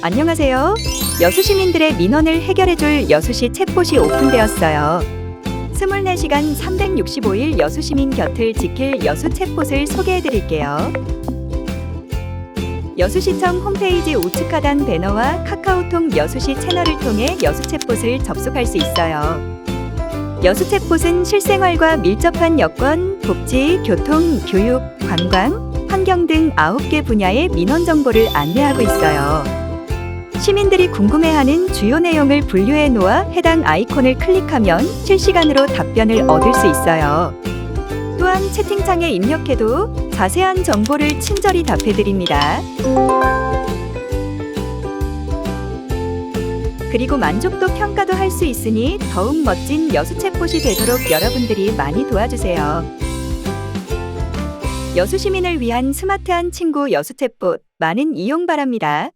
안녕하세요. 여수 시민들의 민원을 해결해줄 여수시 챗봇이 오픈되었어요. 24시간 365일 여수 시민 곁을 지킬 여수 챗봇을 소개해드릴게요. 여수시청 홈페이지 우측 하단 배너와 카카오톡 여수시 채널을 통해 여수 챗봇을 접속할 수 있어요. 여수 챗봇은 실생활과 밀접한 여권, 복지, 교통, 교육, 관광, 환경 등 9개 분야의 민원 정보를 안내하고 있어요. 시민들이 궁금해하는 주요 내용을 분류해 놓아 해당 아이콘을 클릭하면 실시간으로 답변을 얻을 수 있어요. 또한 채팅창에 입력해도 자세한 정보를 친절히 답해드립니다. 그리고 만족도 평가도 할 수 있으니 더욱 멋진 여수 챗봇이 되도록 여러분들이 많이 도와주세요. 여수 시민을 위한 스마트한 친구 여수 챗봇 많은 이용 바랍니다.